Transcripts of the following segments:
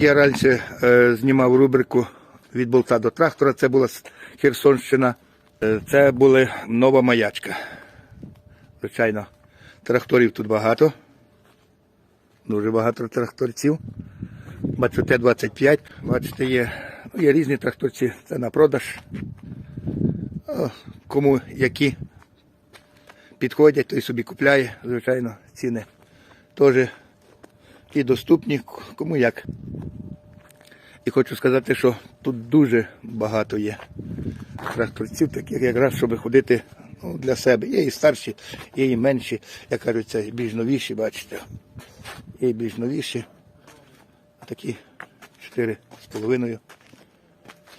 Я раніше е, знімав рубрику від болта до трактора. Це була Херсонщина. Е, це була нова маячка. Звичайно, тракторів тут багато. Дуже багато тракторців. Бачу, Т-25. Бачите, є, ну, є різні тракторці. Це на продаж. О, кому які підходять, той собі купляє. Звичайно, ціни теж і доступні, кому як. І хочу сказати, що тут дуже багато є тракторців, таких якраз, щоб ходити ну, для себе. Є і старші, є і менші, як кажуть, це більш новіші, бачите. Є і більш новіші. Такі чотири з половиною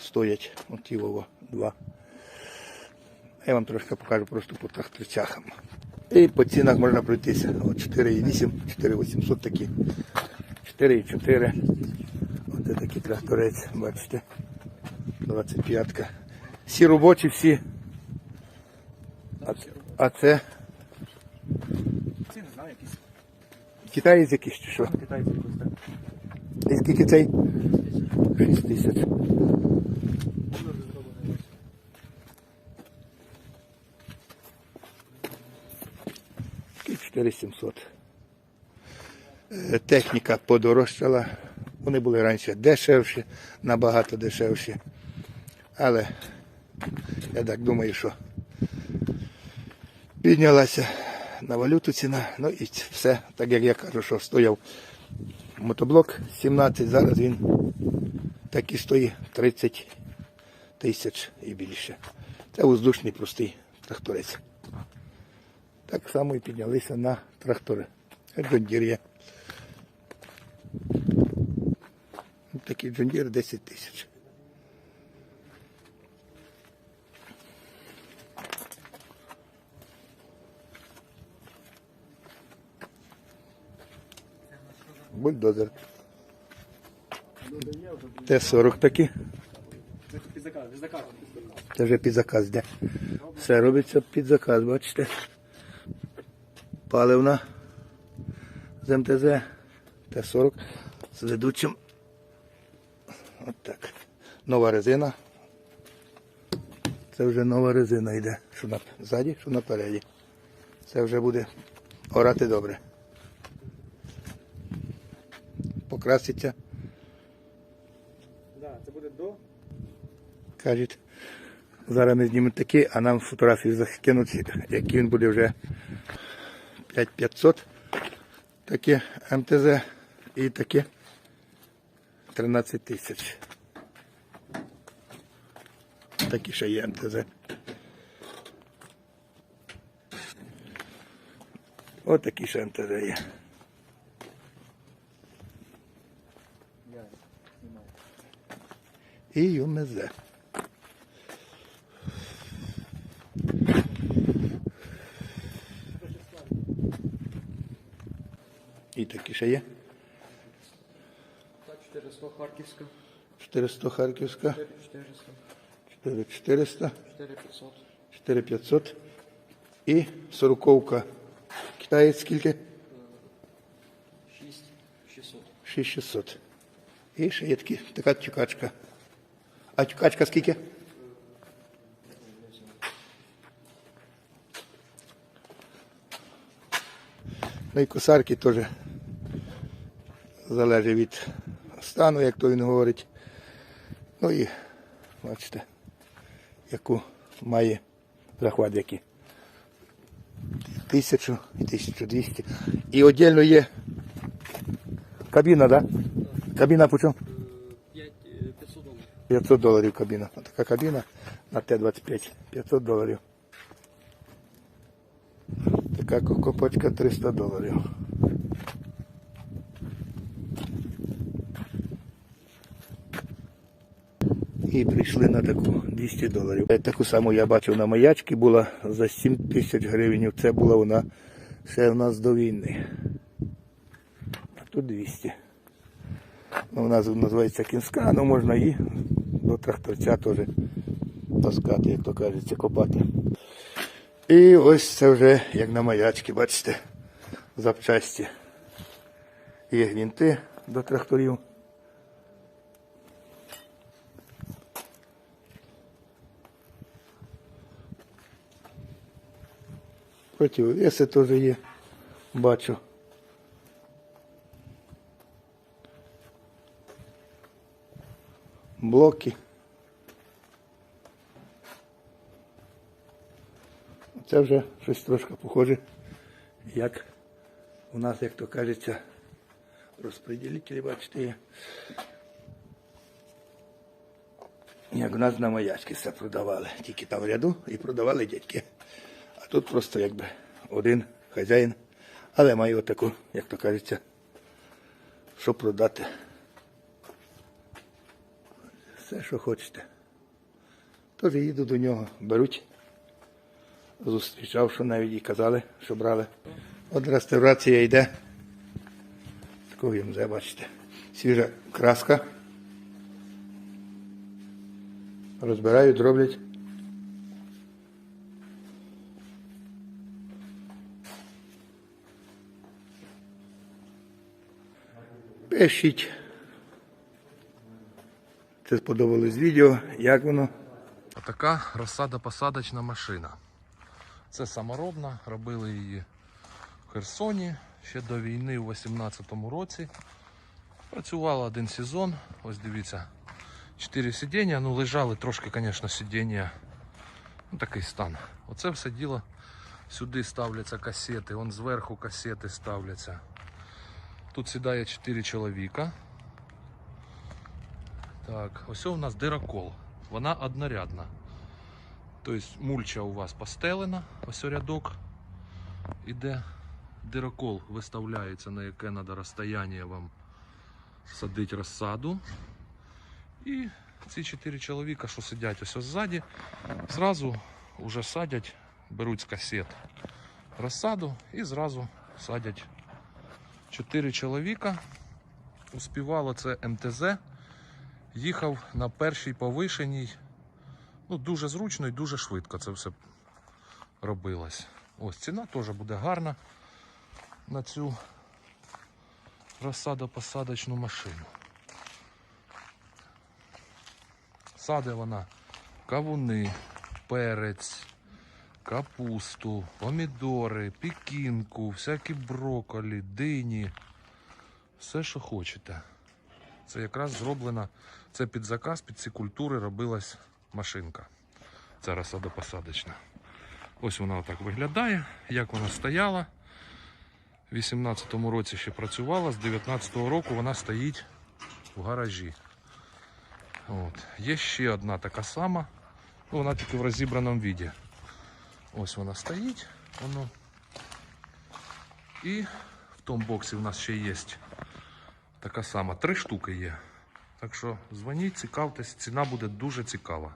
стоять. От ті Вова, два. Я вам трошки покажу просто по тракторцях. І по цінах можна пройтися. От 4,8, 4,800 такі. 4,4. Ось такий тракторець, бачите. 25-ка. Всі робочі, всі. А, а це Ці не знаю, якісь китаєць якийсь чи що? китайці якось так. І скільки цей? 6 тисяч. Дуже зроблено. Такий 4700. Е, Техніка подорожчала. Вони були раніше дешевші, набагато дешевші. Але я так думаю, що піднялася на валюту ціна. Ну і все, так як я кажу, що стояв мотоблок 17, зараз він такий стоїть 30 тисяч і більше. Це воздушний простий тракторець. Так само і піднялися на трактори. Джондір є. Такий джондір 10 тисяч. Бульдозер. Т-40 такі. Це вже під заказ йде. Все робиться під заказ, бачите. Паливна з МТЗ Т-40 з ведучим. От так. Нова резина. Це вже нова резина йде. Що на ззаді, що напереді. Це вже буде орати добре. Покраситься, Да, це буде до. кажуть. Зараз ми знімемо такі, а нам фотографії закинуть, які він буде вже 5500. Таке МТЗ і таке 13 тисяч. Такі ще є МТЗ. Ось такі ще МТЗ є. І ЮМЗ. І такі ще є. 400 Харківська, 400 Харківська, 400, 4400, 4500, 4500 і сороковка. Китаєць скільки? 6600. 6600. І ще є такі, така тюкачка. А тюкачка скільки? Ну і косарки теж залежить від стану, як то він говорить. Ну і бачите, яку має захват який. Тисячу і 1200. І віддільно є кабіна, так? Да? Кабіна по чому? 500 доларів. 500 доларів кабіна. Ось така кабіна на Т-25. 500 доларів. Така копочка 300 доларів. І прийшли на таку 200 доларів. Е, Таку саму я бачив на маячці, була за 7 тисяч гривень. Це була вона ще в нас до війни. А тут 200. Ну, вона називається кінська, ну можна і до тракторця теж таскати, як то кажеться, копати. І ось це вже як на маячки, бачите, запчасті. Є гвинти до тракторів. Противовеси теж є. Бачу. Блоки. Це вже щось трошки похоже, як у нас, як то кажеться, розподілителі, бачите, є. Як у нас на маячки все продавали. Тільки там в ряду і продавали дядьки. Тут просто якби один хазяїн. Але має отаку, як то кажеться, що продати. Все, що хочете. Тож їду до нього, беруть. Зустрічав, що навіть і казали, що брали. От реставрація йде. Такого МЗ, бачите. Свіжа краска. Розбирають, роблять. Це сподобалось відео, як воно. Така розсада-посадочна машина. Це саморобна, робили її в Херсоні ще до війни у 18-му році. Працювала один сезон. Ось дивіться, 4 сидіння. Ну, лежали трошки, звісно, сидіння. Ну, такий стан. Оце все діло. Сюди ставляться касети, вон зверху касети ставляться. Тут сідає 4 чоловіка. Так, ось у нас дирокол. Вона однорядна. Тобто мульча у вас постелена, ось рядок іде. Дирокол виставляється, на яке треба розстояння вам садити розсаду. І ці чотири чоловіка, що сидять ось ззаді, зразу вже садять, беруть з касет розсаду і зразу садять. Чотири чоловіка. Успівало це МТЗ їхав на першій повишеній. Ну, дуже зручно і дуже швидко це все робилось. Ось ціна теж буде гарна на цю розсадо-посадочну машину. Саде вона кавуни, перець, капусту, помідори, пікінку, всякі броколі, дині. Все, що хочете. Це якраз зроблена, це під заказ, під ці культури робилась машинка. Це розсадопосадочна. Ось вона отак виглядає, як вона стояла. У 18-му році ще працювала, з 19-го року вона стоїть в гаражі. От. Є ще одна така сама, ну, вона тільки в розібраному віді. Ось вона стоїть. Воно. І в тому боксі в нас ще є Така сама. Три штуки є. Так що дзвоніть, цікавтесь, ціна буде дуже цікава.